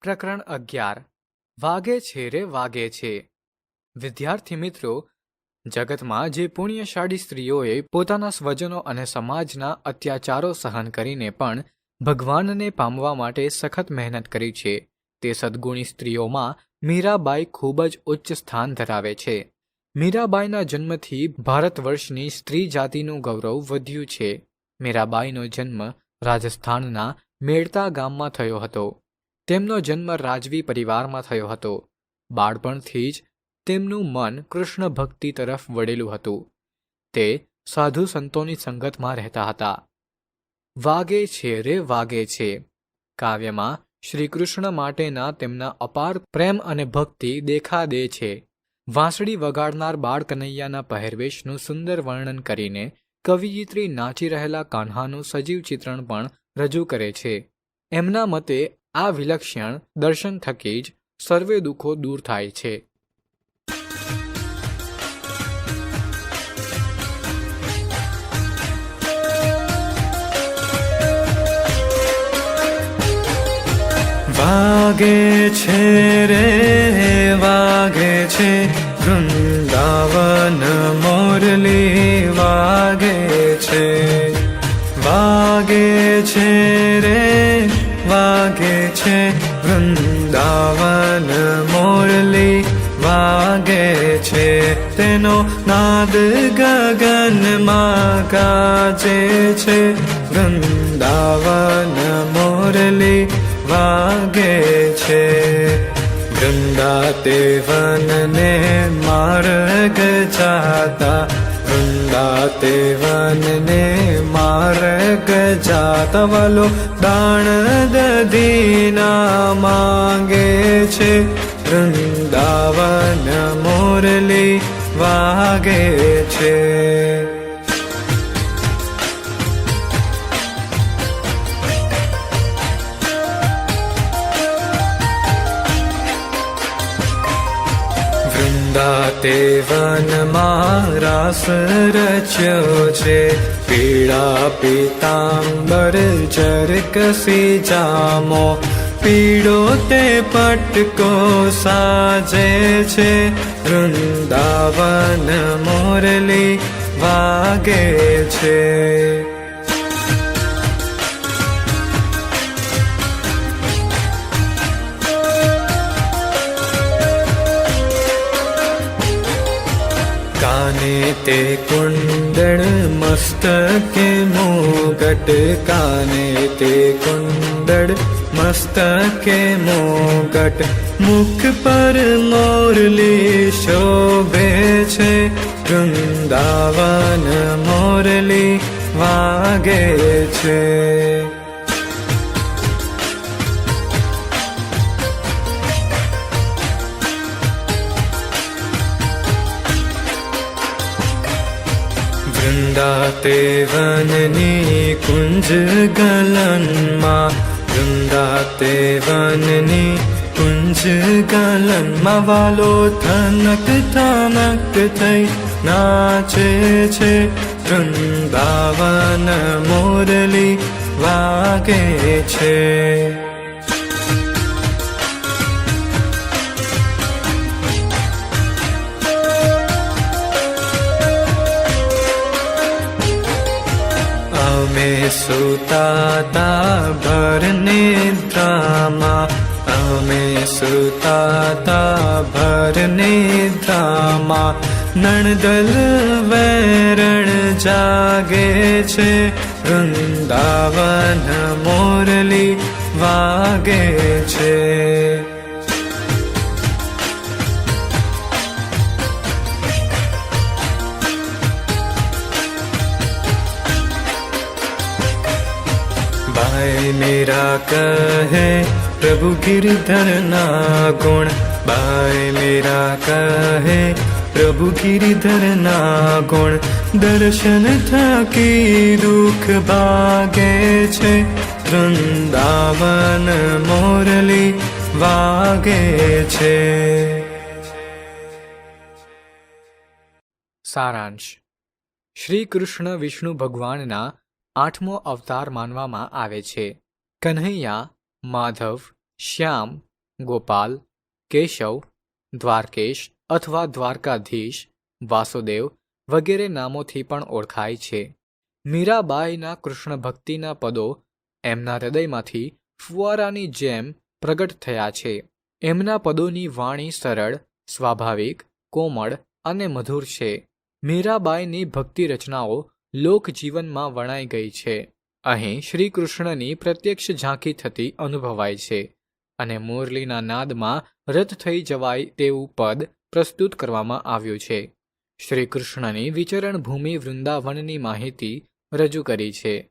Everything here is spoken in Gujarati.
પ્રકરણ અગિયાર. વાગે છે રે વાગે છે. વિદ્યાર્થી મિત્રો, જગતમાં જે પુણ્યશાળી સ્ત્રીઓએ પોતાના સ્વજનો અને સમાજના અત્યાચારો સહન કરીને પણ ભગવાનને પામવા માટે સખત મહેનત કરી છે, તે સદ્ગુણી સ્ત્રીઓમાં મીરાબાઈ ખૂબ જ ઉચ્ચ સ્થાન ધરાવે છે. મીરાબાઈના જન્મથી ભારત વર્ષની સ્ત્રી જાતિનું ગૌરવ વધ્યું છે. મીરાબાઈનો જન્મ રાજસ્થાનના મેળતા ગામમાં થયો હતો. તેમનો જન્મ રાજવી પરિવારમાં થયો હતો. બાળપણથી જ તેમનું મન કૃષ્ણ ભક્તિ તરફ વળેલું હતું. તે સાધુ સંતોની સંગતમાં રહેતા હતા. વાગે છે રે, વાગે છે કાવ્યમાં શ્રી કૃષ્ણ માટેના તેમના અપાર પ્રેમ અને ભક્તિ દેખા દે છે. વાંસળી વગાડનાર બાળ કનૈયાના પહેરવેશનું સુંદર વર્ણન કરીને કવિયત્રી નાચી રહેલા કાન્હાનું સજીવ ચિત્રણ પણ રજૂ કરે છે. એમના મતે આ વિલક્ષણ દર્શન થકી જ સર્વે દુઃખો દૂર થાય છે. વાગે છે રે, વાગે છે. વૃંદાવન મોરલી વાગે છે. વાગે છે રે છે વૃંદાવન મોરલી વાગે છે. તેનો નાદ ગગનમાં ગાજે છે. વૃંદાવન મોરલી વાગે છે. વૃંદા તે વનને માર્ગ જાતા वनने जात जातवलो दाण दीना मांगे छे। वृन्दावन मुरली वागे छे। વૃંદા તે વનમાં રાસ રચ્યો છે પીળા પીતાંબર ચરકસી જામો પીળો તે પટકો સાજે છે વૃંદાવન મોરલી વાગે છે કાને તે કુંડળ મસ્તકે મોગટ કાને તે કુંડળ મસ્તકે મોગટ મુખ પર મોરલી શોભે છે વૃંદાવન મોરલી વાગે છે વૃંદા તે વનની કુંજ ગલનમાં વૃંદા તે વનની કુંજ ગલનમાં વાલો થનક થનક થઈ નાચે છે વૃંદાવન મોરલી વાગે છે અમે સુતાતા ભર નિદ્રામાં અમે સુતાતા ભરને નિદ્રામાં નણદલ વેરણ જાગે છે વૃંદાવન મોરલી વાગે છે भाई मेरा कहे प्रभु गिरधर ना गुण भाई मेरा कहे प्रभु गिरधर ना गुण દર્શન થકી દુઃખ ભાગે છે વૃંદાવન મોરલી વાગે છે સારાંશ શ્રી કૃષ્ણ વિષ્ણુ ભગવાનના આઠમો અવતાર માનવામાં આવે છે. કન્હૈયા માધવ, શ્યામ, ગોપાલ, કેશવ, દ્વારકેશ અથવા દ્વારકાધીશ, વાસુદેવ વગેરે નામોથી પણ ઓળખાય છે. મીરાબાઈના કૃષ્ણ ભક્તિના પદો એમના હૃદયમાંથી ફુવારાની જેમ પ્રગટ થયા છે. એમના પદોની વાણી સરળ, સ્વાભાવિક, કોમળ અને મધુર છે. મીરાબાઈની ભક્તિ રચનાઓ લોકજીવનમાં વણાઈ ગઈ છે. અહીં શ્રી કૃષ્ણની પ્રત્યક્ષ ઝાંખી થતી અનુભવાય છે અને મુરલીના નાદમાં રદ થઈ જવાય તેવું પદ પ્રસ્તુત કરવામાં આવ્યું છે. શ્રી કૃષ્ણની વિચરણ ભૂમિ વૃંદાવનની માહિતી રજૂ કરી છે.